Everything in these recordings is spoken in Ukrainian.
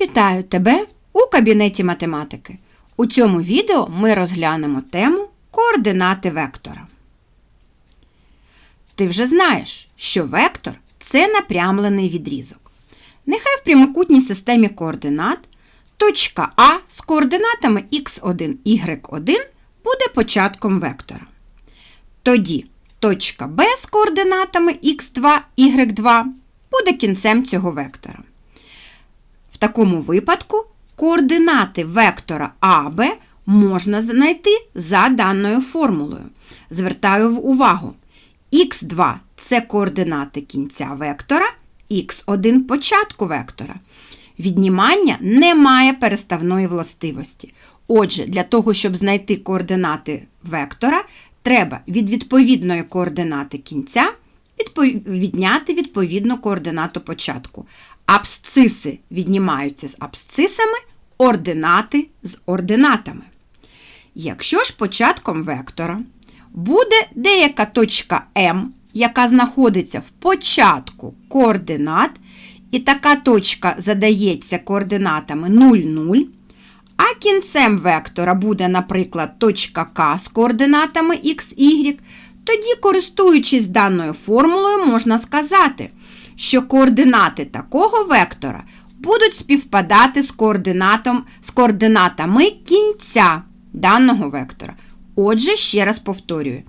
Вітаю тебе у кабінеті математики. У цьому відео ми розглянемо тему координати вектора. Ти вже знаєш, що вектор це напрямлений відрізок. Нехай в прямокутній системі координат точка А з координатами x1, y1 буде початком вектора. Тоді точка Б з координатами x2, y2 буде кінцем цього вектора. В такому випадку координати вектора АБ можна знайти за даною формулою. Звертаю увагу, х2 це координати кінця вектора, х1 початку вектора. Віднімання не має переставної властивості. Отже, для того, щоб знайти координати вектора, треба від відповідної координати кінця відняти відповідну координату початку. Абсциси віднімаються з абсцисами, ординати з ординатами. Якщо ж початком вектора буде деяка точка М, яка знаходиться в початку координат, і така точка задається координатами 0, 0, а кінцем вектора буде, наприклад, точка К з координатами x, y, тоді, користуючись даною формулою, можна сказати, що координати такого вектора будуть співпадати з, координатом, з координатами кінця даного вектора. Отже, ще раз повторюю: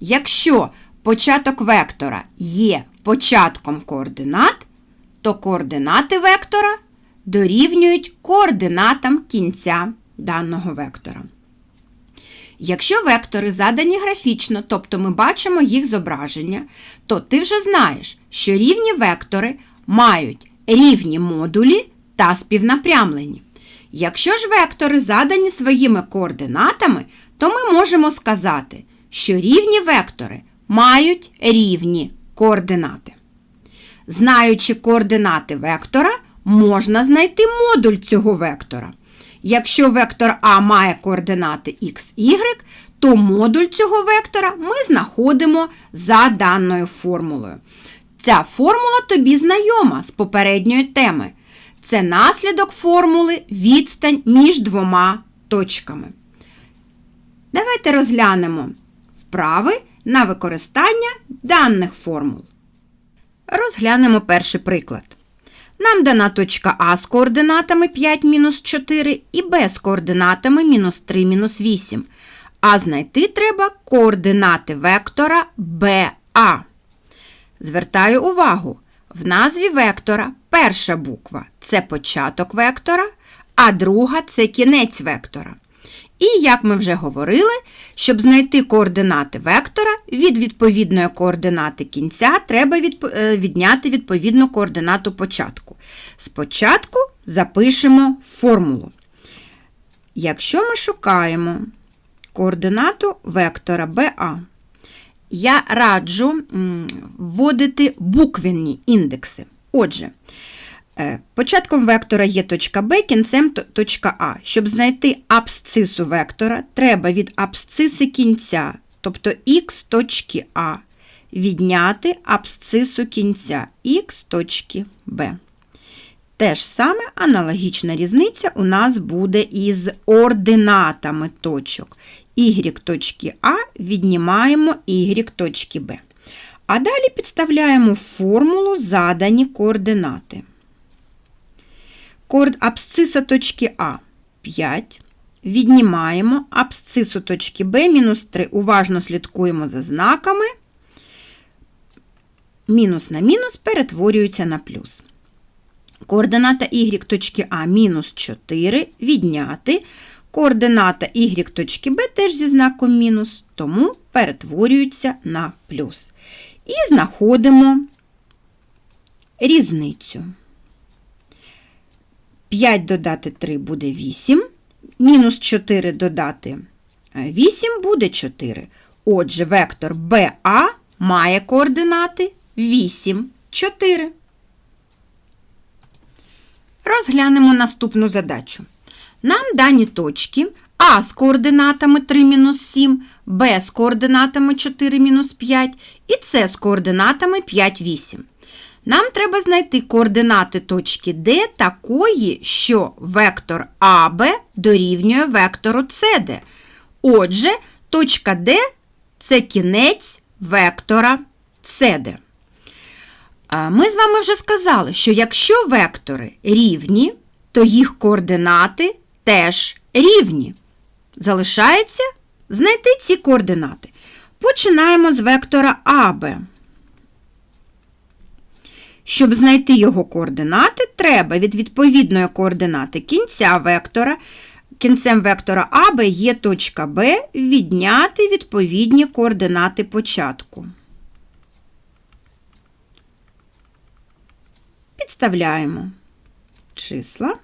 якщо початок вектора є початком координат, то координати вектора дорівнюють координатам кінця даного вектора. Якщо вектори задані графічно, тобто ми бачимо їх зображення, то ти вже знаєш, що рівні вектори мають рівні модулі та співнапрямлені. Якщо ж вектори задані своїми координатами, то ми можемо сказати, що рівні вектори мають рівні координати. Знаючи координати вектора, можна знайти модуль цього вектора. Якщо вектор А має координати x, y, то модуль цього вектора ми знаходимо за даною формулою. Ця формула тобі знайома з попередньої теми. Це наслідок формули відстань між двома точками. Давайте розглянемо вправи на використання даних формул. Розглянемо перший приклад. Нам дана точка А з координатами 5 мінус 4 і Б з координатами мінус 3 мінус 8. А знайти треба координати вектора БА. Звертаю увагу, в назві вектора перша буква це початок вектора, а друга це кінець вектора. І, як ми вже говорили, щоб знайти координати вектора, від відповідної координати кінця треба відняти відповідну координату початку. Спочатку запишемо формулу. Якщо ми шукаємо координату вектора БА, я раджу вводити буквенні індекси. Отже, Початком вектора є точка Б, кінцем точка А. Щоб знайти абсцису вектора, треба від абсциси кінця, тобто х точки А, відняти абсцису кінця х точки Б. Те ж саме аналогічна різниця у нас буде із ординатами точок. Y точки А віднімаємо y точки Б. А далі підставляємо формулу задані координати. Абсциса точки А 5. Віднімаємо абсцису точки Б мінус 3. Уважно слідкуємо за знаками. Мінус на мінус перетворюється на плюс. Координата y точки А мінус 4 відняти. Координата y точки Б теж зі знаком мінус, тому перетворюється на плюс. І знаходимо різницю. 5 додати 3 буде 8. Мінус 4 додати 8 буде 4. Отже, вектор БА має координати 8, 4. Розглянемо наступну задачу. Нам дані точки А з координатами 3 7, Б з координатами 4 5 і С з координатами 5, 8. Нам треба знайти координати точки D такої, що вектор АБ дорівнює вектору CD. Отже, точка D це кінець вектора CD. Ми з вами вже сказали, що якщо вектори рівні, то їх координати теж рівні. Залишається знайти ці координати. Починаємо з вектора АБ. Щоб знайти його координати, треба від відповідної координати кінця вектора, кінцем вектора АБ є точка Б, відняти відповідні координати початку. Підставляємо числа.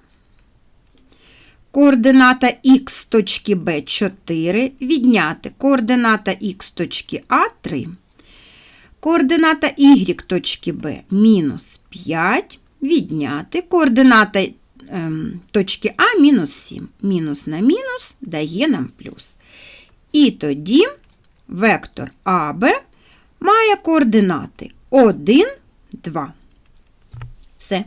Координата х точки Б 4 відняти координата х точки А 3. Координата y точки Б мінус 5 відняти координата ем, точки А мінус 7. Мінус на мінус дає нам плюс. І тоді вектор АБ має координати 1, 2. Все.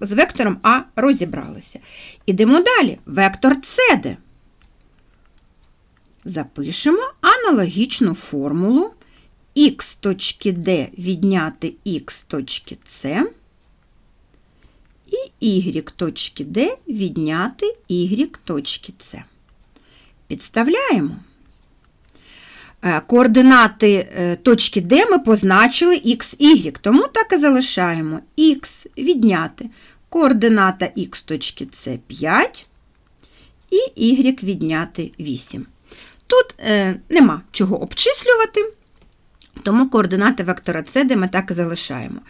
З вектором А розібралися. Ідемо далі. Вектор СД. Запишемо аналогічну формулу х точки D відняти х точки С і y точки D відняти y точки С. Підставляємо. Е, координати е, точки D ми позначили x, y, тому так і залишаємо x відняти координата x точки С 5 і y відняти 8. Тут е, нема чого обчислювати, тому координати вектора CD ми так і залишаємо.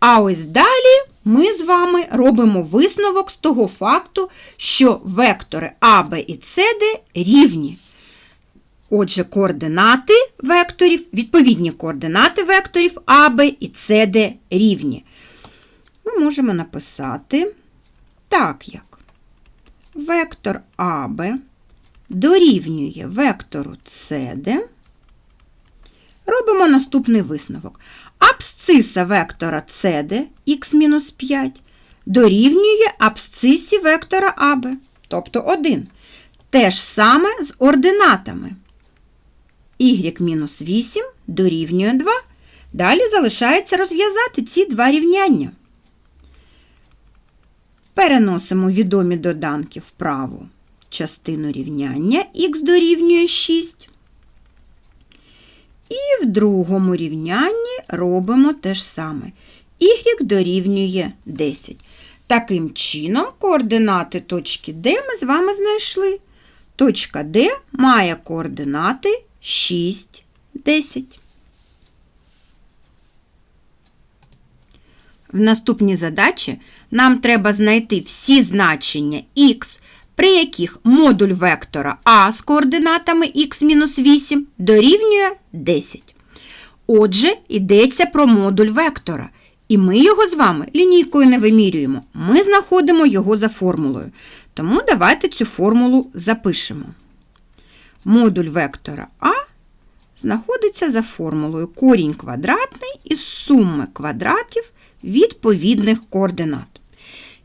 А ось далі ми з вами робимо висновок з того факту, що вектори АБ і CD рівні. Отже, координати векторів, відповідні координати векторів АБ і СД рівні. Ми можемо написати так як вектор АБ дорівнює вектору СД. Робимо наступний висновок. Абсциса вектора CD х-5 дорівнює абсцисі вектора АБ, тобто 1. Те ж саме з ординатами y-8 дорівнює 2. Далі залишається розв'язати ці два рівняння. Переносимо відомі доданки в праву частину рівняння х дорівнює 6. І в другому рівнянні робимо те ж саме. y дорівнює 10. Таким чином, координати точки D ми з вами знайшли. Точка D має координати 6, 10. В наступній задачі нам треба знайти всі значення х, при яких модуль вектора А з координатами х-8 дорівнює 10. Отже, йдеться про модуль вектора. І ми його з вами лінійкою не вимірюємо. Ми знаходимо його за формулою. Тому давайте цю формулу запишемо. Модуль вектора А знаходиться за формулою корінь квадратний із суми квадратів відповідних координат.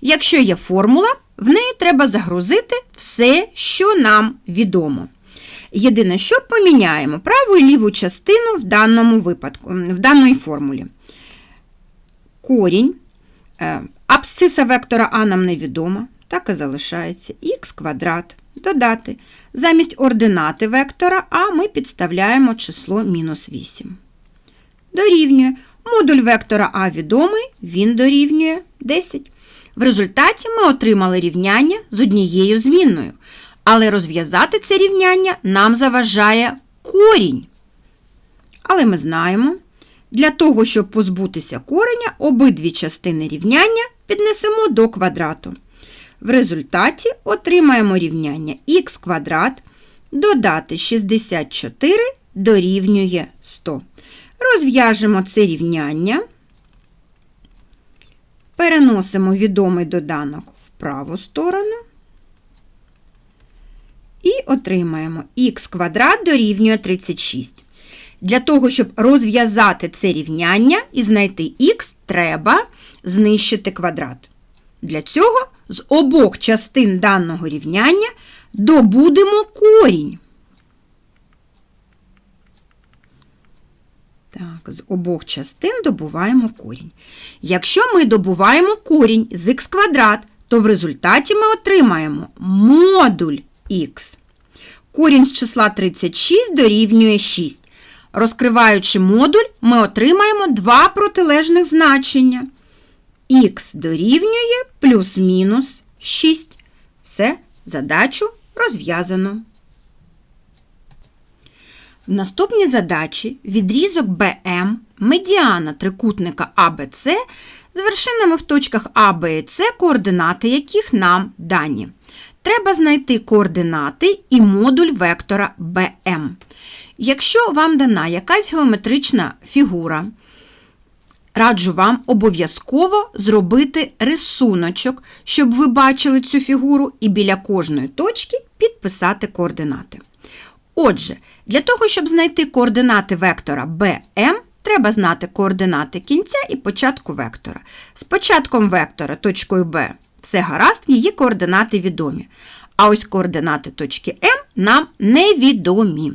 Якщо є формула, в неї треба загрузити все, що нам відомо. Єдине, що поміняємо праву і ліву частину в даному випадку, в даної формулі. Корінь е, абсциса вектора А нам невідома, так і залишається х квадрат. Додати. Замість ординати вектора А ми підставляємо число мінус 8. Дорівнює. Модуль вектора А відомий, він дорівнює 10. В результаті ми отримали рівняння з однією змінною. Але розв'язати це рівняння нам заважає корінь. Але ми знаємо, для того, щоб позбутися кореня, обидві частини рівняння піднесемо до квадрату. В результаті отримаємо рівняння х квадрат додати 64 дорівнює 100. Розв'яжемо це рівняння, переносимо відомий доданок в праву сторону і отримаємо х квадрат дорівнює 36. Для того, щоб розв'язати це рівняння і знайти х, треба знищити квадрат. Для цього з обох частин даного рівняння добудемо корінь. Так, з обох частин добуваємо корінь. Якщо ми добуваємо корінь з х квадрат, то в результаті ми отримаємо модуль х. Корінь з числа 36 дорівнює 6. Розкриваючи модуль, ми отримаємо два протилежних значення. Х дорівнює плюс-мінус 6. Все, задачу розв'язано. В наступній задачі відрізок БМ медіана трикутника АБЦ з вершинами в точках А, Б і С, координати яких нам дані. Треба знайти координати і модуль вектора БМ. Якщо вам дана якась геометрична фігура, раджу вам обов'язково зробити рисуночок, щоб ви бачили цю фігуру, і біля кожної точки підписати координати. Отже, для того, щоб знайти координати вектора BM, треба знати координати кінця і початку вектора. З початком вектора точкою B все гаразд, її координати відомі. А ось координати точки М нам невідомі.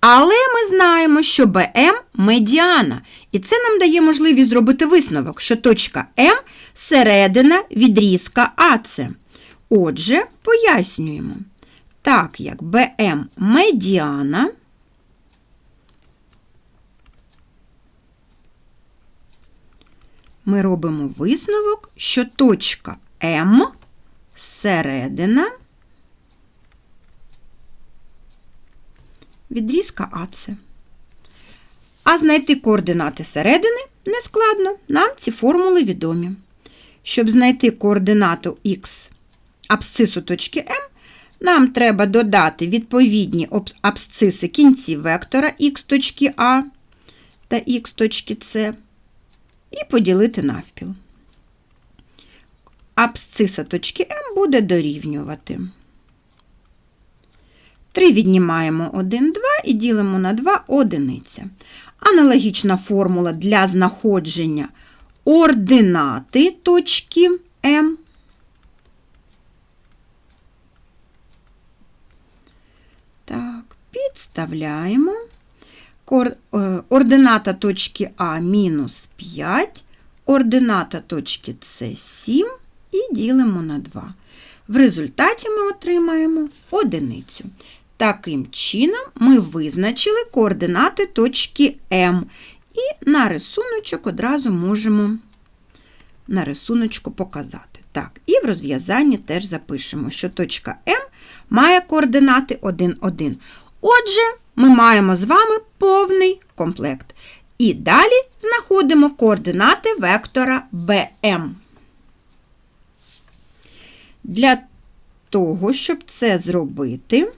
Але ми знаємо, що БМ медіана, і це нам дає можливість зробити висновок, що точка М середина відрізка АЦ. Отже, пояснюємо. Так як БМ медіана, ми робимо висновок, що точка М середина відрізка АЦ. А знайти координати середини не складно, нам ці формули відомі. Щоб знайти координату Х абсцису точки М, нам треба додати відповідні абсциси кінців вектора х точки А та х точки С і поділити навпіл. Абсциса точки М буде дорівнювати. 3 віднімаємо 1, 2 і ділимо на 2 одиниця. Аналогічна формула для знаходження ординати точки М. Так, підставляємо. Е, ордината точки А мінус 5, ордината точки С 7 і ділимо на 2. В результаті ми отримаємо одиницю. Таким чином, ми визначили координати точки М. І на рисуночок одразу можемо на рисуночку показати. Так, І в розв'язанні теж запишемо, що точка М має координати 1, 1. Отже, ми маємо з вами повний комплект. І далі знаходимо координати вектора BM. Для того, щоб це зробити,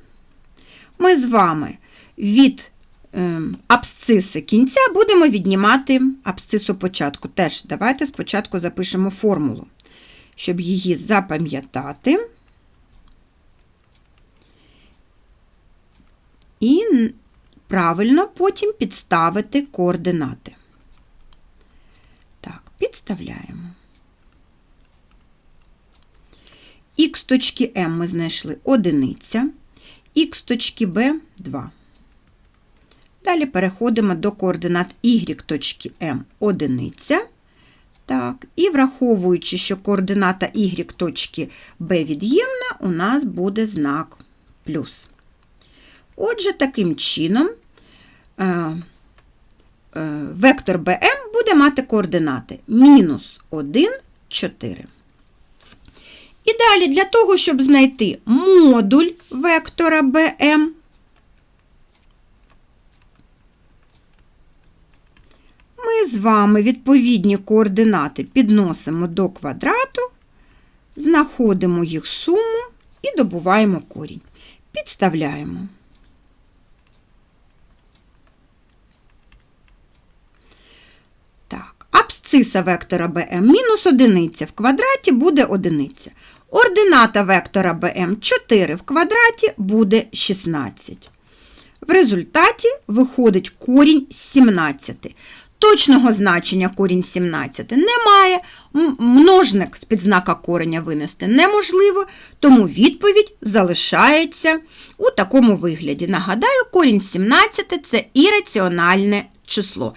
ми з вами від е, абсциси кінця будемо віднімати абсцису початку. Теж давайте спочатку запишемо формулу, щоб її запам'ятати. І правильно потім підставити координати. Так, підставляємо. Х точки М ми знайшли одиниця х точки Б 2. Далі переходимо до координат y точки М одиниця. Так, І враховуючи, що координата y точки B від'ємна, у нас буде знак плюс. Отже, таким чином е, е, вектор BM буде мати координати мінус 1, 4. І далі для того, щоб знайти модуль вектора BM, ми з вами відповідні координати підносимо до квадрату, знаходимо їх суму і добуваємо корінь. Підставляємо. Так, абсциса вектора BM мінус одиниця в квадраті буде одиниця. Ордината вектора BM 4 в квадраті буде 16. В результаті виходить корінь з 17. Точного значення корінь 17 немає, множник з підзнака кореня винести неможливо, тому відповідь залишається у такому вигляді. Нагадаю, корінь 17 – це ірраціональне число.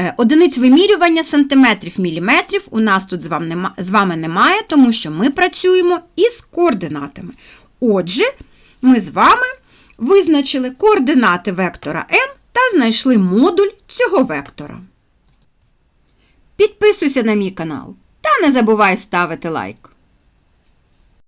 Е, Одиниць вимірювання сантиметрів, міліметрів у нас тут з вами, немає, тому що ми працюємо із координатами. Отже, ми з вами визначили координати вектора n та знайшли модуль цього вектора. Підписуйся на мій канал та не забувай ставити лайк.